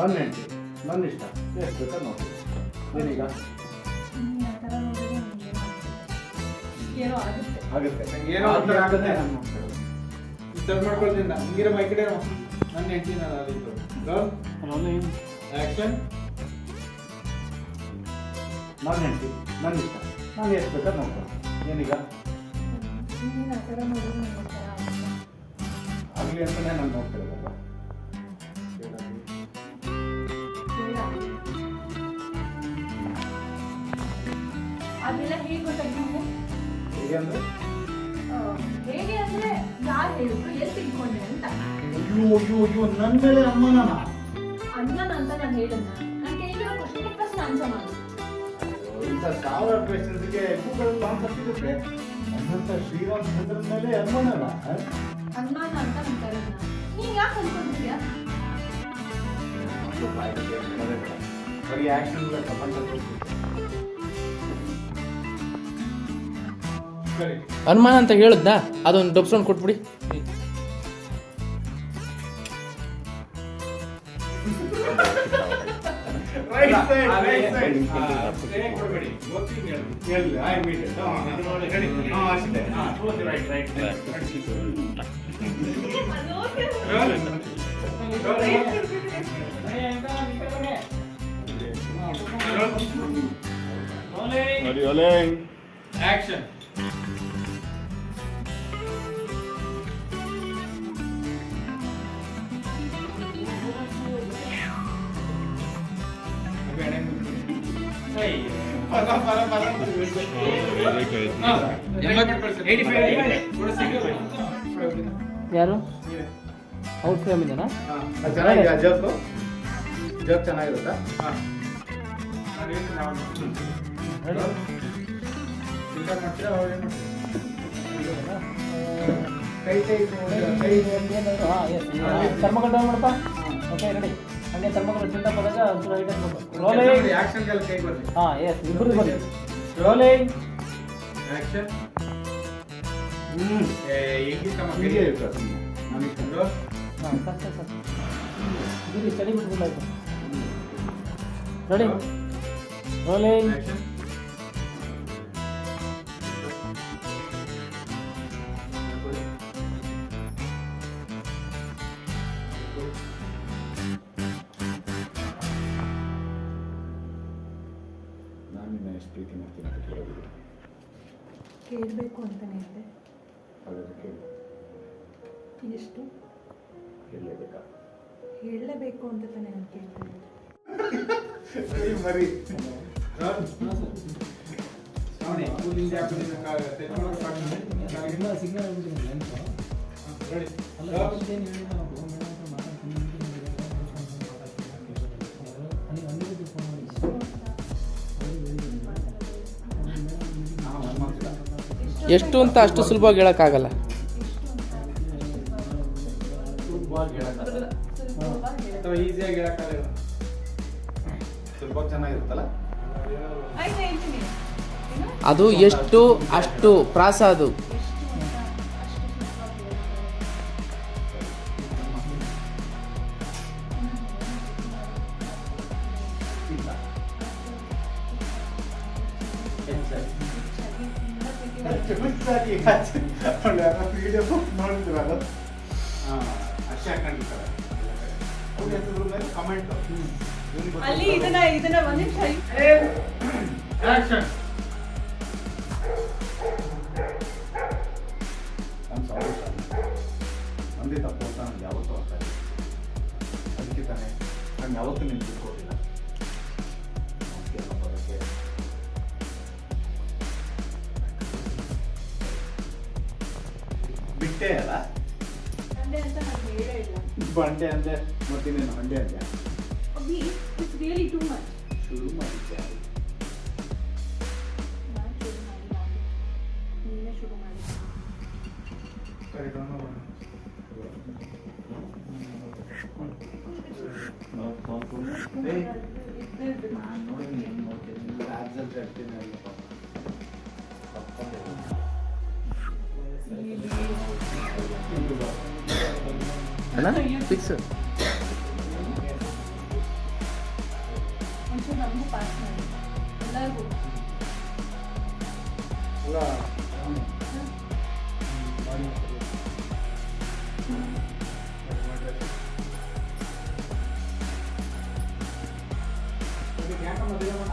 ನನ್ನ ಹೆಂಡತಿ ನನ್ನ ಇಷ್ಟ. ಎಷ್ಟು ಬೇಕಾ ನೋಡಿ ಏನೀಗ? ಹ್ಮ್, ಆ ಥರ ನೋಡಿದ್ರೆ ನಂಗೆ ಏನೋ ಆಗುತ್ತೆ. ನಂಗೆ ಏನೋ ಒಂಥರ ಆಗುತ್ತೆ. ನಾನು ನೋಡ್ತೇವೆ. ಇಷ್ಟೊಂದು ಮಾಡ್ಕೊಳ್ತೀನಿ ನಾನು. ಹಂಗಿರ ಮೈ ಕಡೆ ನನ್ನ ಹೆಂಡತಿ ನಾನು ಅದಿತ್ತು ಆ್ಯಕ್ಷನ್ ಆಕ್ಷನ್ ನನ್ನ ಹೆಂಡತಿ ನನ್ನ ಇಷ್ಟ. ನಾನು ಎಷ್ಟು ಬೇಕಾದ್ರೆ ನೋಡ್ತಾರೆ ಏನೀಗ. ಆಗಲಿ ಅಂತಾನೆ ನಾನು ನೋಡ್ತಿರೋದಲ್ಲ ಅದೆಲ್ಲ ಹೇಗೆ ಗೊತ್ತಾಗ್ತದೆ ಹೇಗೆ ಅಂದ್ರೆ? ಹೇಗೆ ಅಂದ್ರೆ ಯಾರು ಹೇಳಿದ್ರು ಎಲ್ಲಿ ತಿಳ್ಕೊಂಡೆ ಅಂತ. ಅಯ್ಯೋ ಅಯ್ಯೋ ಅಯ್ಯೋ ನನ್ನ ಮೇಲೆ ಅಮ್ಮನನ ಅಣ್ಣನ ಅಂತ ನಾನು ಹೇಳನ್ನ ನಾನು ಕೇಳಿರೋ ಕ್ವಶನ್ಗೆ ಫಸ್ಟ್ ಆನ್ಸರ್ ಮಾಡು. ಇಂಥ ಸಾವಿರ ಕ್ವೆಶನ್ಸ್ಗೆ ಗೂಗಲ್ ಆನ್ಸರ್ ಸಿಗುತ್ತೆ? ನನ್ನಂತ ಶ್ರೀರಾಮಚಂದ್ರನ ಮೇಲೆ ಅಮ್ಮನನ ಅನುಮಾನ ಅಂತ ಅಂತಾರೆ ನೀನ್ ಯಾಕೆ ಅನ್ಕೊಂಡಿದ್ಯಾ ಬರೀ ಆಕ್ಷನ್ ಪ್ರಪಂಚ ಅನುಮಾನ ಅಂತ ಹೇಳುದ್ನಾ? ಅದೊಂದು ಡಬ್ಸ್ಕೊಂಡು ಕೊಟ್ಬಿಡಿ. ಅದೇ ಯಾರು? ಔಟ್ ಫ್ರೇಮ್ ಇದೆನಾ ಚೆನ್ನಾಗಿದೆ. ಜೋಕ್? ಜೋಕ್ ಚೆನ್ನಾಗಿರುತ್ತಾ? ಕೈ ಕೈ ಕೈ ಥರ್ಮಕಲ್ ಡೌನ್ ಮಾಡಪ್ಪ ಓಕೆ ರೆಡಿ ಹಂಗೆ ತಮ್ಮಗಳು ಚಿಂತ ಪದಾಗ ಒಂಚೂರು ಹೈಟ್ ರೋಲಿಂಗ್ ಆಕ್ಷನ್ಗೆಲ್ಲ ಕೈ ಬರ್ಲಿ. ಹಾಂ ಎಸ್ ಇಬ್ಬರು ಬನ್ನಿ ರೋಲಿಂಗ್ ಆಕ್ಷನ್ ಹ್ಮ್. ತಮ್ಮ ಹೀಗೆ ಇರ್ತದೆ ನಮಗೆ ಹಾಂ ಸರ್ ಸರ್ ಸರ್ ಇದು ಚಳಿ ಬಿಟ್ಬಿಡ್ಲ ರೋಲಿಂಗ್ ರೆಡಿ ರೋಲಿಂಗ್ ಆಕ್ಷನ್ ಪ್ರೀತಿ ಮಾಡ್ತೀನಿ ಅಂತ ಕೇಳೋದಿಲ್ಲ. ಕೇಳಬೇಕು ಅಂತಾನೆ ಇದೆ ಹಾಗಾದ್ರೆ ಕೇಳು. ಎಷ್ಟು? ಹೇಳಲೇಬೇಕಾ? ಹೇಳಲೇಬೇಕು ಅಂತ ತಾನೇ ನಾನು ಕೇಳ್ತಾ ಇರೋದು. ಮರಿ. ಸಿಗ್ನಲ್ ಎಷ್ಟು ಅಂತ ಅಷ್ಟು ಸುಲಭವಾಗಿ ಹೇಳೋಕ್ಕಾಗಲ್ಲ? ಅದು ಎಷ್ಟು ಅಷ್ಟು ಪ್ರಾಸ ಅದು. ವಿಡಿಯೋ ನೋಡಿದ್ರಲ್ಲ ಹಾಂ ಅಷ್ಟೇ ಹಾಕೊಂಡಿರ್ತಾರೆ ಅವ್ರ ಹೆಸರು ಮೇಲೆ ಕಮೆಂಟ್ ಅಲ್ಲಿ ಇದನ್ನ ಇದನ್ನ ಒಂದ್ ನಿಮಿಷ ಬಿಟ್ಟೆ ಅಲ್ಲ? ಬಂಡೆ ಅಂದೆ ಮತ್ತಿನ್ನೇನು ಹಂಡೆ ಅಂದೆ Abhi it's really too much ಶುರು ಮಾಡಿದ್ದೆ ನಾನು ನೋಡಿ ನೀನ್ ನೋಡ್ತೀನಿ. ಲ್ಯಾಬ್ಸಲ್ಲಿ ಹೇಳ್ತೀನಿ ಅಣ್ಣ ಫಿಕ್ಸ್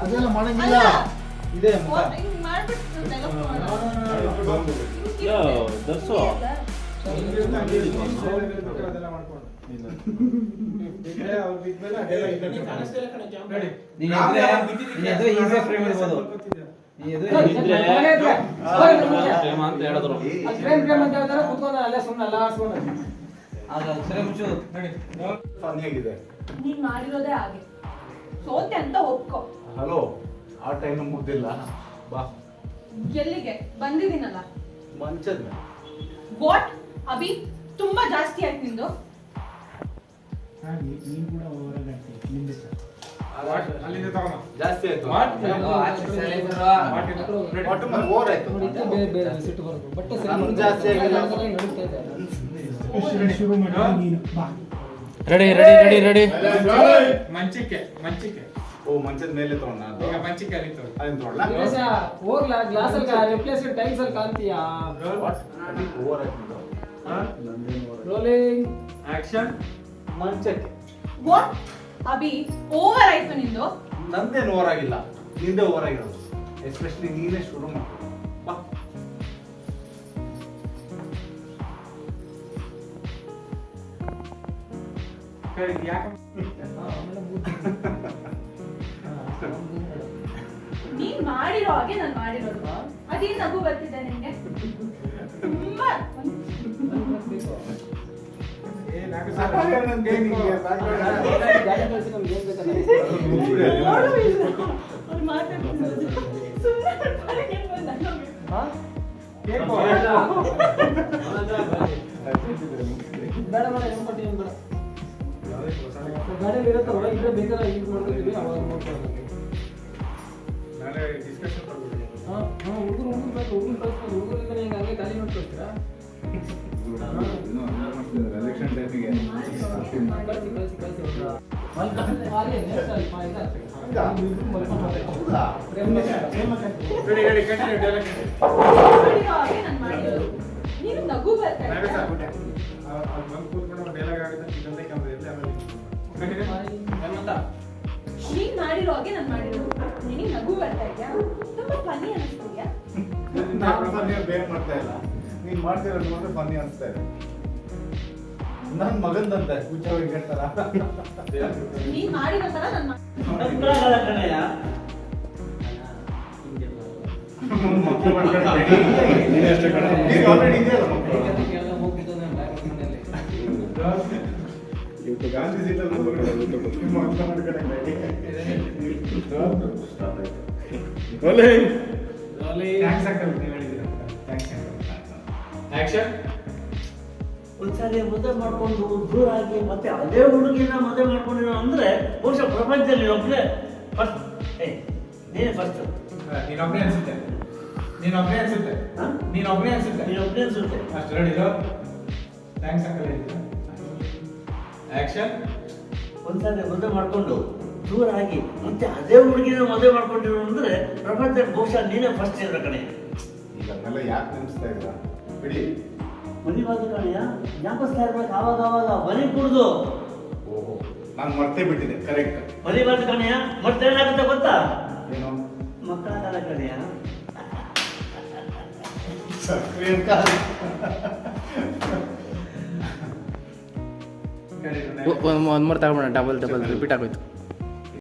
ಅದೆಲ್ಲ ಮಾಡಂಗಿಲ್ಲ. ಇದೆ ಮಾಡ್ಬಿಟ್ಟು ನೆಲಕ್ಕೆ ನೀನ್ ಮಾಡಿರೋದೇ ಹಾಗೆ. ಸೋತೆ ಅಂತ ಒಪ್ಕೊ. ಹಲೋ ಆ ಟೈಮ್ ಮುಗ್ದಿಲ್ಲ. ಬಾ. ಎಲ್ಲಿಗೆ? ಬಂದಿದ್ದೀನಲ್ಲ. ಮಂಚದ ಬೋಟ್ ವಾಟ್ ಅಭಿ ತುಂಬಾ ಜಾಸ್ತಿ ಆಯ್ತು ನಿಂದು ಜಾಸ್ತಿ ಆಯ್ತು ಓವರ್ ಆಯ್ತು ಜಾಸ್ತಿ ರೆಡಿ ರೆಡಿ ರೆಡಿ ರೆಡಿ ಮಂಚಿಕೆ ಮಂಚಿಕೆ ಓ ಮಂಚದ ಮೇಲೆ ತಗೊಂಡ ಈಗ ಮಂಚಿಕೆ ಅಲ್ಲಿ ತಗೊಳ್ಳಿ. ತಗೊಳ್ಳ ಗಣೇಶ, ಹೋಗ್ಲಾ ಗ್ಲಾಸ್ ಅಲ್ಲಿ ರಿಪ್ಲೇಸ್ ಟೈಲ್ಸ್ ಅಲ್ಲಿ ಕಾಣ್ತೀಯಾ ಓವರ್ ಆಯ್ತು? ರೋಲಿಂಗ್ ಆಕ್ಷನ್ ಮಂಚಕ್ಕೆ ವಾಟ್ ಅಭಿ ಓವರ್ ಆಯ್ತು ನಿಂದು? ನಂದೇನು ಓವರ್ ಆಗಿಲ್ಲ. ನಿಂದೆ ಓವರ್ ಆಗಿರೋದು. ಎಸ್ಪೆಷಲಿ ನೀನೇ ಶುರು ಮಾಡು ಬಾ. ನೀನ್ ಮಾಡಿರೋ ಹಾಗೆ ನಾನು ಮಾಡಿರೋದು. ಅದೇನ್ ನಗು ಬರ್ತಿದೆ ನಿನ್ಗೆ ಗಾಡಿಯಲ್ಲಿ ಇರುತ್ತಲ್ಲ ಇದ್ರೆ ಬೇಕಾದ್ರೆ ಯೂಸ್ ಮಾಡ್ಕೊತೀವಿ ಅವಾಗ ನೋಡ್ಕೊಳ್ಳೋದು ನಾಳೆ ಡಿಸ್ಕಷನ್ ಮಾಡ್ಬಿಡಿ ಹಾ ಹಾ ಹುಡುಗರು ಹುಡುಗರು ಬೇಕು ಹುಡುಗರು ಕಳ್ಸ್ಬೋದು ಹುಡುಗರಿಂದ ಹೆಂಗೆ ಹಂಗೆ ಖಾಲಿ ಮಾಡ್ಕೊಳ್ತೀರಾ ಎಲೆಕ್ಷನ್ ಟೈಮಿಗೆ ಮಾಡಿರೋ ಹಾಗೆ ನಾನು ಮಾಡಿರೋ ಹಾಗೆ ನಾನು ಮಾಡಿರೋದು ನಿನಗೆ ನಗು ಬರ್ತಾ ಇದೆಯಾ? ತುಂಬಾ ಫನಿ ಅನಿಸ್ತಿದ್ಯಾ? ನಾನು ಬೇರೆ ಮಾಡ್ತಾ ಇಲ್ಲ. ನೀನ್ ಮಾಡ್ತಿರೋದು ಮಾತ್ರ ಫನ್ನಿ ಅನಿಸ್ತಾ ಇದೆ. ನನ್ ಮಗಂದಂತೆ ಹುಚ್ಚ ಹೇಳ್ತಾರ? ನೀನ್ ಮಾಡಿರೋ ತರ ಮಾಡ್ಕೊಂಡು ಆಕ್ಷನ್ ಒಂದ್ಸಾರಿ ಮದುವೆ ಮಾಡ್ಕೊಂಡು ದೂರ ಆಗಿ ಮತ್ತೆ ಅದೇ ಹುಡುಗಿನ ಮದುವೆ ಮಾಡ್ಕೊಂಡಿರೋ ಅಂದ್ರೆ ಬಹುಶಃ ಪ್ರಪಂಚದಲ್ಲಿ ಒಬ್ಬನೇ ಫಸ್ಟ್ ಏ ನೀನೇ ಫಸ್ಟ್ ನೀನೊಬ್ಬನೇ ಅನ್ಸುತ್ತೆ. ನೀನೊಬ್ಬನೇ ಅನ್ಸುತ್ತೆ. ಹಾ? ನೀನೊಬ್ಬನೇ ಅನ್ಸುತ್ತೆ. ನೀನೊಬ್ಬನೇ ಅನ್ಸುತ್ತೆ. ಅಷ್ಟು ರೆಡಿರೋ ಥ್ಯಾಂಕ್ಸ್ ಅಂಕಲ್ ಹೇಳಿದ್ದೀರ ಆಕ್ಷನ್ ಒಂದ್ಸಾರಿ ಮದುವೆ ಮಾಡ್ಕೊಂಡು ದೂರ ಆಗಿ ಮತ್ತೆ ಅದೇ ಹುಡುಗಿನ ಮದುವೆ ಮಾಡ್ಕೊಂಡಿರೋ ಅಂದ್ರೆ ಪ್ರಪಂಚದಲ್ಲಿ ಬಹುಶಃ ನೀನೇ ಫಸ್ಟ್ ಇರೋ ಕಣೆ. ಇದನ್ನೆಲ್ಲ ಯಾಕೆ ನೆನೆಸ್ತಾ ಇಲ್ಲ ಬಿಡಿ. ಮನಿವಾದ ಕಣೆಯ? ಜ್ಞಾಪಿಸ್ತಾ ಇರ್ಬೇಕು ಆವಾಗ ಆವಾಗ ಮನೆ ಕುಡ್ದು. ಓಹೋ ನಾನು ಮರ್ತೇ ಬಿಟ್ಟಿದೆ ಕರೆಕ್ಟ್ ಮನಿವಾದ ಕಣೆಯ? ಮತ್ತೆ ಏನಾಗುತ್ತೆ ಗೊತ್ತಾ? ಏನು? ಮಕ್ಕಳ ಕಾಲ ಕಣೆಯ ಪ್ರಿಯಾಂಕ ಕರೀರಿ ಒಂದು ಮೂರು ತಗೊಂಬೋಣ ಡಬಲ್ ಡಬಲ್ ರಿಪೀಟ್ ಆಗೋಯ್ತು